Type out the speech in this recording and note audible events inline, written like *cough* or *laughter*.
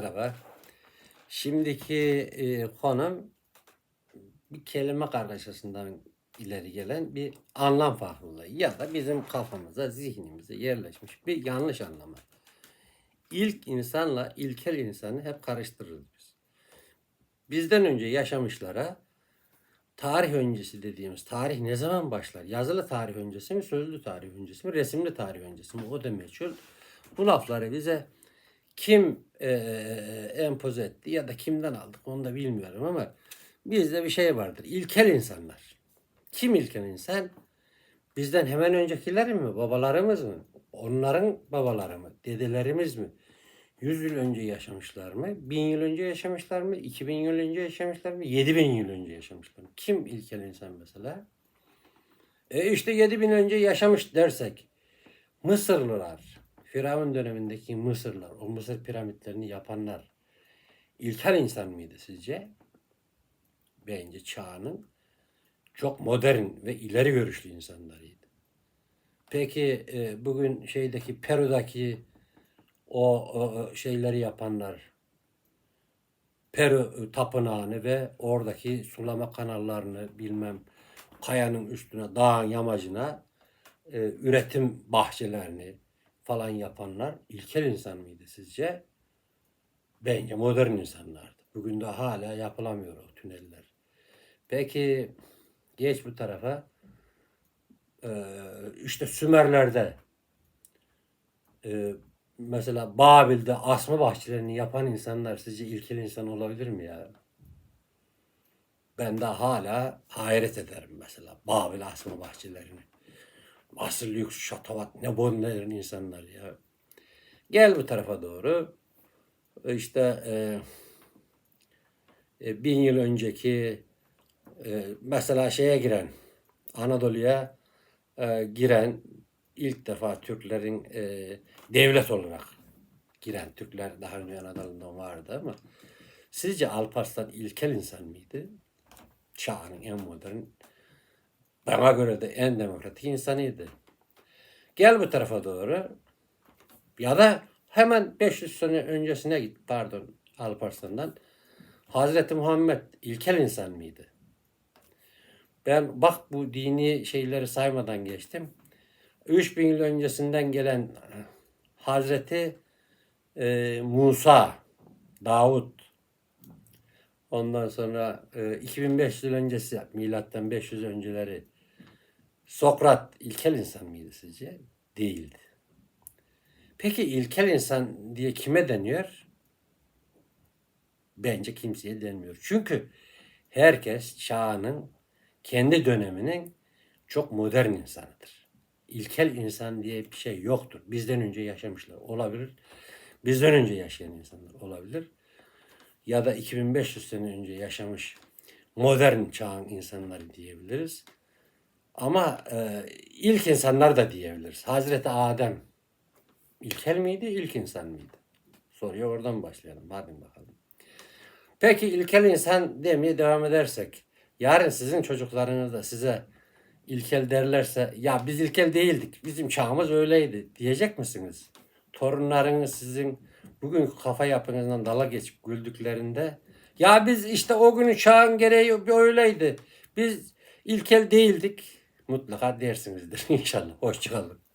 Merhaba. Şimdiki e, konum bir kelime kargaşasından ileri gelen bir anlam farklılığı ya da bizim kafamıza, zihnimize yerleşmiş bir yanlış anlama. İlk insanla ilkel insanı hep karıştırırız biz. Bizden önce yaşamışlara tarih öncesi dediğimiz tarih ne zaman başlar? Yazılı tarih öncesi mi, sözlü tarih öncesi mi, resimli tarih öncesi mi? O da meçhul. Bu lafları bize kim eee empoze etti ya da kimden aldık onu da bilmiyorum ama bizde bir şey vardır. İlkel insanlar. Kim ilkel insan? Bizden hemen öncekiler mi? Babalarımız mı? Onların babaları mı? Dedelerimiz mi? Yüz yıl önce yaşamışlar mı? Bin yıl önce yaşamışlar mı? İki bin yıl önce yaşamışlar mı? Yedi bin yıl önce yaşamışlar mı? Kim ilkel insan mesela? E işte yedi bin önce yaşamış dersek Mısırlılar, Firavun dönemindeki Mısırlar, o Mısır piramitlerini yapanlar ilkel insan mıydı sizce? Bence çağının çok modern ve ileri görüşlü insanlarıydı. Peki e, bugün şeydeki Peru'daki o, o şeyleri yapanlar, Peru tapınağını ve oradaki sulama kanallarını bilmem kayanın üstüne, dağın yamacına e, üretim bahçelerini falan yapanlar ilkel insan mıydı sizce? Bence modern insanlardı. Bugün de hala yapılamıyor o tüneller. Peki geç bu tarafa. Ee, işte Sümerler'de e, mesela Babil'de asma bahçelerini yapan insanlar sizce ilkel insan olabilir mi ya? Ben de hala hayret ederim mesela Babil asma bahçelerini. Asıl lüks şatavat ne bonlerin insanlar ya. Gel bu tarafa doğru. İşte e, e, bin yıl önceki e, mesela şeye giren Anadolu'ya e, giren ilk defa Türklerin e, devlet olarak giren Türkler daha önce Anadolu'da vardı ama sizce Alparslan ilkel insan mıydı? Çağının en modern bana göre de en demokratik insanıydı. Gel bu tarafa doğru. Ya da hemen 500 sene öncesine git pardon Alparslan'dan. Hazreti Muhammed ilkel insan mıydı? Ben bak bu dini şeyleri saymadan geçtim. 3000 yıl öncesinden gelen Hazreti e, Musa, Davut, ondan sonra e, 2500 yıl öncesi, milattan 500 önceleri Sokrat ilkel insan mıydı sizce? Değildi. Peki ilkel insan diye kime deniyor? Bence kimseye denmiyor. Çünkü herkes çağının kendi döneminin çok modern insanıdır. İlkel insan diye bir şey yoktur. Bizden önce yaşamışlar olabilir. Bizden önce yaşayan insanlar olabilir. Ya da 2500 sene önce yaşamış modern çağın insanları diyebiliriz. Ama e, ilk insanlar da diyebiliriz. Hazreti Adem ilkel miydi, ilk insan mıydı? Soruya oradan başlayalım. Hadi bakalım. Peki ilkel insan demeye devam edersek, yarın sizin çocuklarınız da size ilkel derlerse, ya biz ilkel değildik, bizim çağımız öyleydi diyecek misiniz? Torunlarınız sizin bugün kafa yapınızdan dala geçip güldüklerinde, ya biz işte o günün çağın gereği öyleydi, biz ilkel değildik mutlaka dersinizdir *laughs* inşallah. Hoşçakalın.